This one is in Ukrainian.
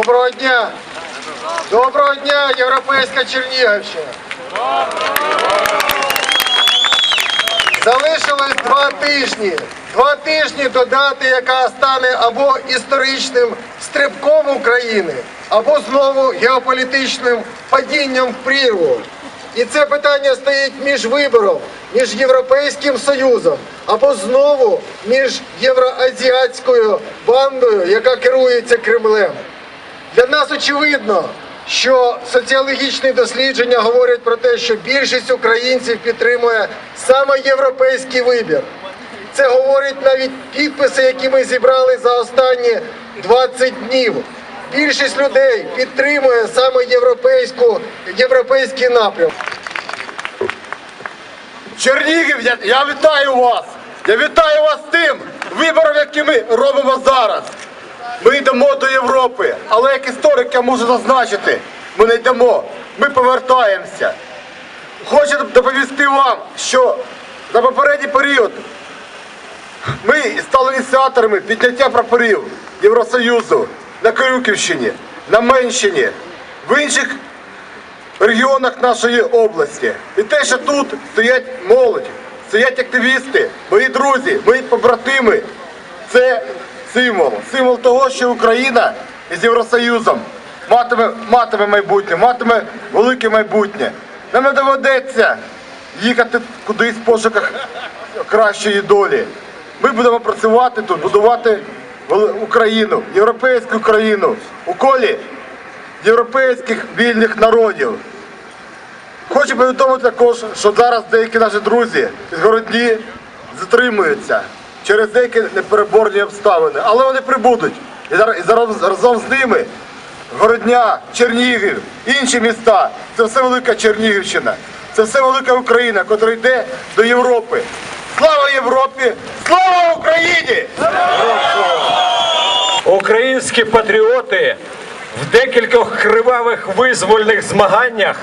Доброго дня! Доброго дня, європейська Чернігівщина! Залишилось два тижні. Два тижні до дати, яка стане або історичним стрибком України, або знову геополітичним падінням в прірву. І це питання стоїть між вибором, між Європейським Союзом, або знову між євроазіатською бандою, яка керується Кремлем. Для нас очевидно, що соціологічні дослідження говорять про те, що більшість українців підтримує саме європейський вибір. Це говорять навіть підписи, які ми зібрали за останні 20 днів. Більшість людей підтримує саме європейську, європейський напрям. Чернігів, я, я вітаю вас! Я вітаю вас тим вибором, який ми робимо зараз. Ми йдемо до Європи, але як історик я можу зазначити, ми не йдемо, ми повертаємося. Хочу доповісти вам, що за попередній період ми стали ініціаторами підняття прапорів Євросоюзу на Крюківщині, на Менщині, в інших регіонах нашої області. І те, що тут стоять молодь, стоять активісти, мої друзі, мої побратими, це символ. Символ того, що Україна із Євросоюзом матиме, матиме майбутнє, матиме велике майбутнє. Нам не доведеться їхати кудись в пошуках кращої долі. Ми будемо працювати тут, будувати Україну, європейську країну у колі європейських вільних народів. Хочу повідомити також, що зараз деякі наші друзі з Городні затримуються через деякі непереборні обставини, але вони прибудуть. І разом з ними Городня, Чернігів, інші міста. Це все велика Чернігівщина. Це все велика Україна, котра йде до Європи. Слава Європі! Слава Україні! Українські патріоти в декількох кривавих визвольних змаганнях